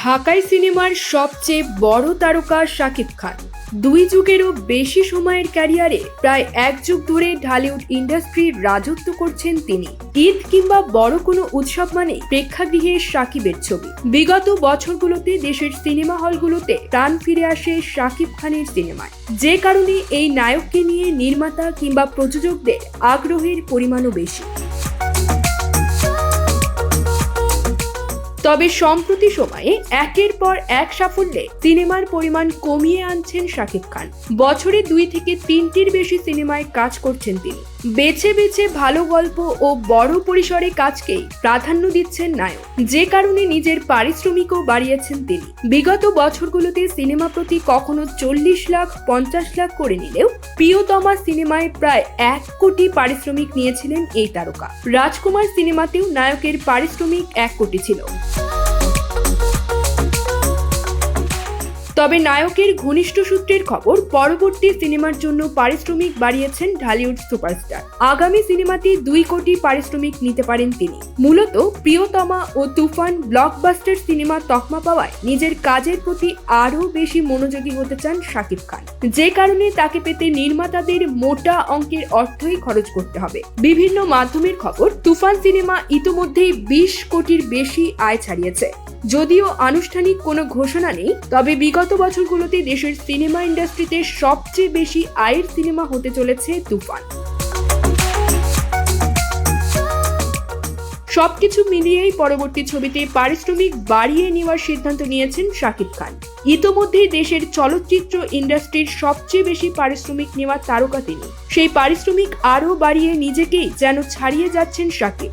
ঢাকাই সিনেমার সবচেয়ে বড় তারকা শাকিব খান। দুই যুগেরও বেশি সময়ের ক্যারিয়ারে প্রায় এক যুগ ধরে ঢালিউড ইন্ডাস্ট্রির রাজত্ব করছেন তিনি। ঈদ কিংবা বড় কোনো উৎসব মানে প্রেক্ষাগৃহে সাকিবের ছবি। বিগত বছরগুলোতে দেশের সিনেমা হলগুলোতে প্রাণ ফিরে আসে শাকিব খানের সিনেমায়। যে কারণে এই নায়ককে নিয়ে নির্মাতা কিংবা প্রযোজকদের আগ্রহের পরিমাণও বেশি। তবে সম্প্রতি সময়ে একের পর এক সাফল্যে সিনেমার পরিমাণ কমিয়ে আনছেন শাকিব খান। বছরে দুই থেকে তিনটির বেশি সিনেমায় কাজ করছেন তিনি। বেছে বেছে ভালো গল্প ও বড় পরিসরে কাজকেই প্রাধান্য দিচ্ছেন নায়ক। যে কারণে নিজের পারিশ্রমিকও বাড়িয়েছেন তিনি। বিগত বছরগুলোতে সিনেমা প্রতি কখনো চল্লিশ লাখ, পঞ্চাশ লাখ করে নিলেও প্রিয়তমা সিনেমায় প্রায় এক কোটি পারিশ্রমিক নিয়েছিলেন এই তারকা। রাজকুমার সিনেমাতেও নায়কের পারিশ্রমিক এক কোটি ছিল। তবে নায়কের ঘনিষ্ঠ সূত্রের খবর, পরবর্তী সিনেমার জন্য পারিশ্রমিক বাড়িয়েছেন ঢালিউড সুপারস্টার। আগামী সিনেমাতে দুই কোটি পারিশ্রমিক নিতে পারেন তিনি। মূলত, প্রিয়তমা ও তুফান ব্লকবাস্টার সিনেমা তকমা পাওয়ায় নিজের কাজের প্রতি আরও বেশি মনোযোগী হতে চান শাকিব খান। যে কারণে তাকে পেতে নির্মাতাদের মোটা অঙ্কের অর্থই খরচ করতে হবে। বিভিন্ন মাধ্যমের খবর, তুফান সিনেমা ইতোমধ্যেই বিশ কোটির বেশি আয় ছাড়িয়েছে। যদিও আনুষ্ঠানিক কোনো ঘোষণা নেই, তবে বিগত বছরগুলোতে দেশের সিনেমা ইন্ডাস্ট্রিতে সবচেয়ে বেশি আয়ের সিনেমা হতে চলেছে তুফান। সবকিছু মিলিয়েই পরবর্তী ছবিতে পারিশ্রমিক বাড়িয়ে নেওয়ার সিদ্ধান্ত নিয়েছেন শাকিব খান। ইতোমধ্যেই দেশের চলচ্চিত্র ইন্ডাস্ট্রির সবচেয়ে বেশি পারিশ্রমিক নেওয়া তারকা তিনি। সেই পারিশ্রমিক আরও বাড়িয়ে নিজেকেই যেন ছাড়িয়ে যাচ্ছেন শাকিব।